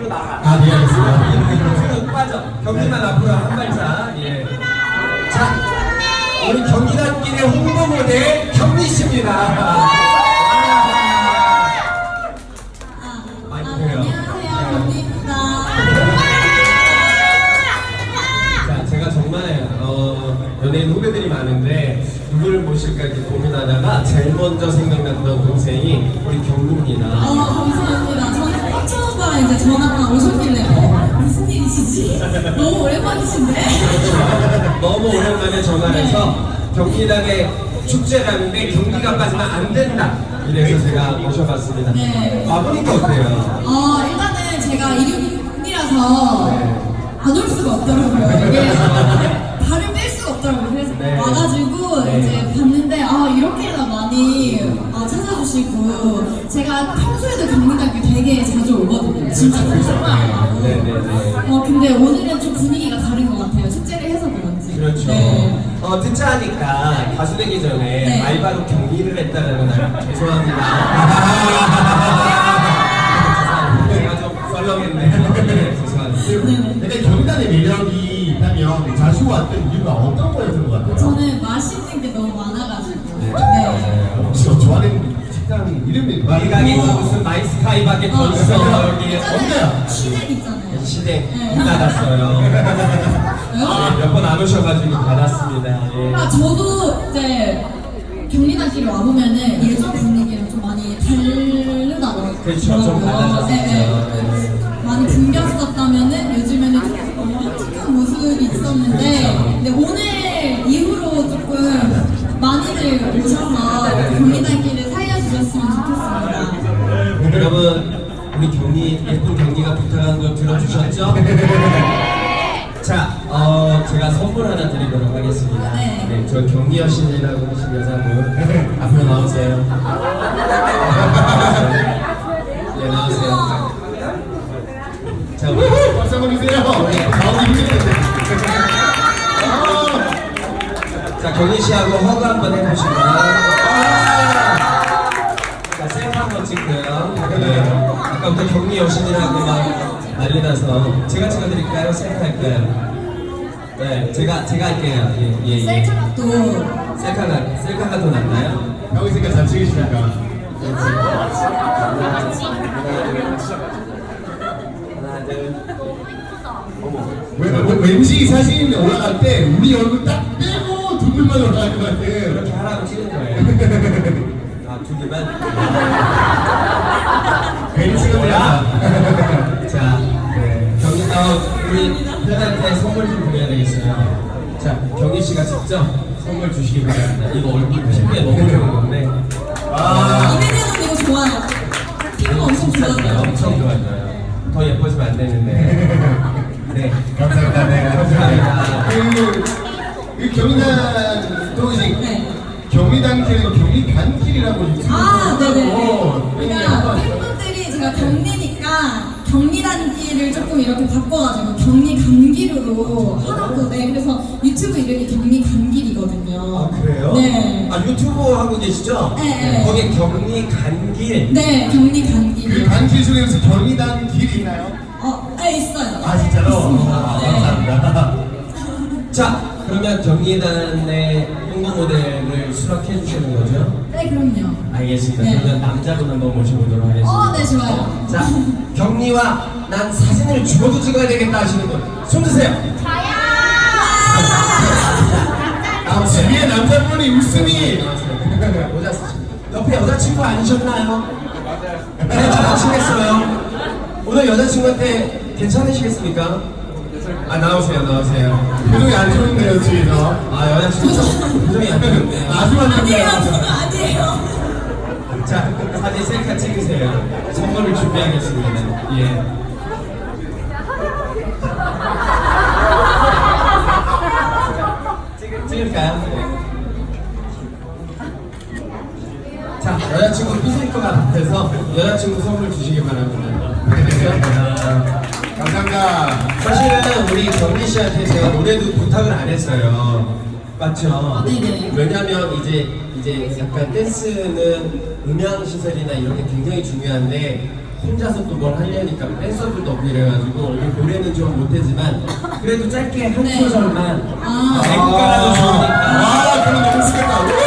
뒤로 나가. 아, 네, 알겠습니다. 뒤로 빠져. 경기만 앞으로 한 발짝. 예. 자, 우리 경기단끼리 홍보 모델 경리 씨입니다. 아, 많이 아, 보여요. 안녕하세요, 언니입니다. 자, 제가 정말 어, 연예인 후배들이 많은데 누굴 모실까 이렇게 고민하다가 제일 먼저 생각났던 동생이 우리 어, 경루입니다. 너무 오랜만이신데? 너무 오랜만에 전화해서 경기단에 축제라는데 경기가 빠지면 안 된다. 이래서 제가 모셔봤습니다. 네. 와보니까 어때요? 어, 일단은 제가 일요일이라서 네. 안올 수가 없더라고요. 이게 제가 평소에도 경민학교 되게 자주 오거든요. 진짜 정말. 네네네. 어 근데 오늘은 좀 분위기가 다른 것 같아요. 축제를 해서 그런지. 그렇죠. 네. 어, 듣자 하니까 가수 되기 전에 네. 말바로 경리를 했다는 날 죄송합니다. 제가 좀 썰렁했네. 네, 죄송합니다. 근데 경단의 매력이 있다면 자주 왔던 이유가 어떤 거였던 것 같아요? 저는 맛있는 게 너무 많아가지고. 이름이 이 가게에서 무슨 마이스카이밖에 더 있어. 여기 있잖아요. 시댁 있잖아요. 시댁 네. 문 닫았어요. 왜요? 몇 번 안 오셔가지고 받았습니다. 예. 아, 저도 이제 경리단길에 와보면은 예전 분위기랑 좀 많이 다르다고 그렇죠. 좀 달라졌었죠. 네, 네. 많이 붐볐었다면은 요즘에는 조금 너무 한직한 모습이 있었는데 경리가 부탁한 거 들어주셨죠? 자, 어, 제가 선물 하나 드리도록 하겠습니다. 네. 저 경리 여신이라고 하신 여자분 앞으로 나오세요. 네, 나오세요. 자, 우리 박수 한번 주세요. 가운데 힘들는데. 자 경리 씨하고 허그 한번 해보시고요. 자 셀프 한번 찍고요. 네. 아까부터 경리 여신이라고 막 난리 나서 제가 찍어드릴까요? 셀프 할까요? 네, 제가 제가 할게요. 예, 예, 예. 셀카도 셀카가 셀카가 더 낫나요? 형 있으니까 잘 찍으시니까. 하나, 둘. 왜, 왜, 왠지 사진 올라갈 때 우리 얼굴 딱 빼고 두 분만 올라갈 것 같아. 이렇게 하라고 찍은 거예요. 아, 두 개만. 자, 네. 경희, 어, 우리 팬한테 선물 좀 드려야 되겠어요. 자, 경희 씨가 직접 선물 주시기 바랍니다. 이거 얼굴 피부에 너무 좋은 건데. 아, 이메일은 이거 좋아요. 피부가 엄청 진짜 좋아져요. 엄청 좋아져요. 더 예뻐지면 안 되는데. 네. 감사합니다. 네, 감사합니다. 그, 그 경리단 또 이제 네. 경리단 길은 경리단길이라고 유튜브 아, 네네. 하고 그러니까 팬분들이 제가 경리니까 경리단길을 조금 이렇게 바꿔가지고 경리 감기로 하라고 네 그래서 유튜브 이름이 경리 감길이거든요. 아, 그래요? 네. 아, 유튜브 하고 계시죠? 네, 네. 거기 경리 간길. 네, 그 경리감길. 단길 중에서 경리단 길이 있나요? 어, 네 있어요. 아 진짜로? 있습니다. 아, 네. 감사합니다. 자, 그러면 경리단의 홍보 모델을 수락해 주시는 거죠? 네, 그럼요. 알겠습니다. 네. 그러면 남자분 한번 모셔보도록 하겠습니다. 어, 네 좋아요. 자, 경리와 난 사진을 죽어도 찍어야 되겠다 하시는 분, 손 드세요. 아, 뒤에 남자분이 웃음이 여자, 옆에 여자친구 아니셨나요? 맞아요. 네, 저랑 친했어요. 오늘 여자친구한테 괜찮으시겠습니까? 아, 나오세요, 나오세요. 표정이 안 좋은데요 뒤에서 아, 여자친구 표정이 안 좋은데. 아주 안 아니에요, 저는 아니에요. 자, 사진 셀카 찍으세요. 선물을 준비하겠습니다. 예. 찍- 찍을까요? 자, 여자친구 삐질 것 같아서 여자친구 선물 주시기 바랍니다. 알겠죠? 감사합니다 사실은 우리 경리 씨한테 제가 노래도 부탁을 안 했어요. 맞죠? 네네. 왜냐면 이제 이제 약간 댄스는 음향 시설이나 이런 게 굉장히 중요한데 혼자서 또 뭘 하려니까 댄서들도 없고 이래가지고 오늘 노래는 좀 못했지만 그래도 짧게 한 네. 소절만 아. 좋으니까 와, 그럼 너무 좋겠다.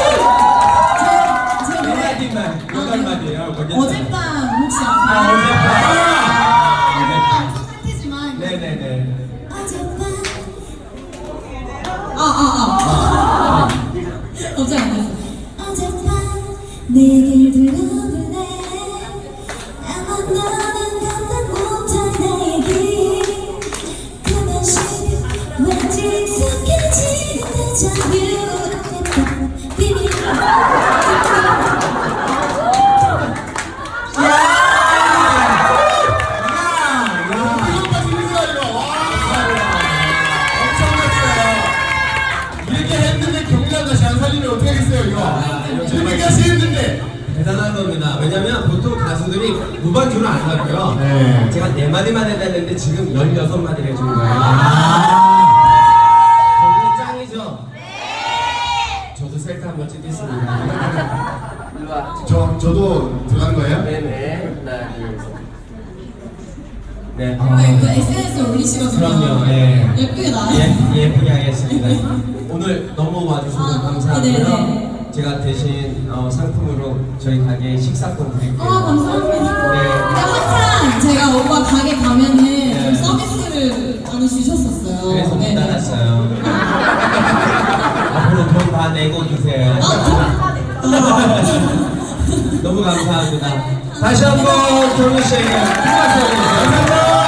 대단한 겁니다. 왜냐면 보통 가수들이 무반주를 안 하고요. 네. 제가 네 마디만 해달랬는데 지금 16마디를 해준 거예요. 아. 정말 짱이죠? 저도 셀카 한번 찍겠습니다. 일로 와. 저, 저도 들어간 거예요? 네네. 하나, 둘, 셋. 네. 그 SNS에 올리시거든요. 그럼요. 예. 예쁘게 나와요. 예, 예쁘게 하겠습니다. 오늘 너무 와주셔서 아, 감사하고요. 네네. 제가 대신 어, 상품으로 저희 가게 식사권 드릴게요. 아 감사합니다. 너무 감사합니다. 다시 한번 경희 씨에게 큰 박수 드리겠습니다. 감사합니다.